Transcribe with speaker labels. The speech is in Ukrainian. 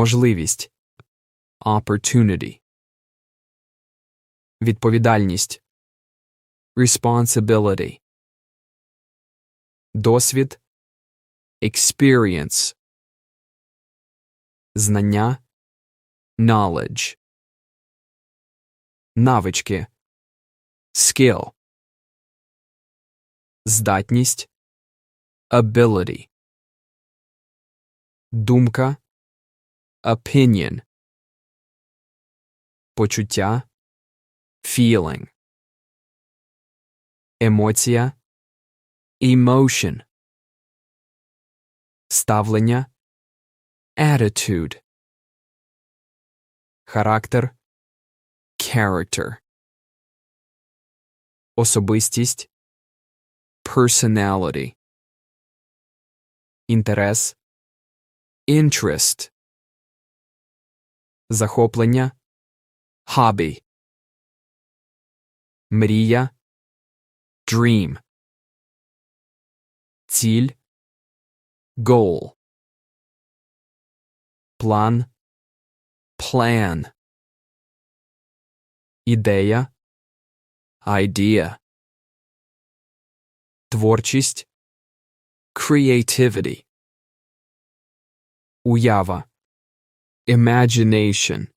Speaker 1: Можливість. Opportunity. Відповідальність. Responsibility. Досвід. Experience. Знання. Knowledge. Навички. Skill. Здатність. Ability. Думка. Opinion. Почуття. Feeling. Емоція. Emotion. Ставлення. Attitude. Характер. Character. Особистість. Personality. Інтерес. Interest. Захоплення. Hobby. Мрія. Dream. Ціль. Goal. План. Plan. Ідея. Idea. Творчість. Creativity. Уява. Imagination.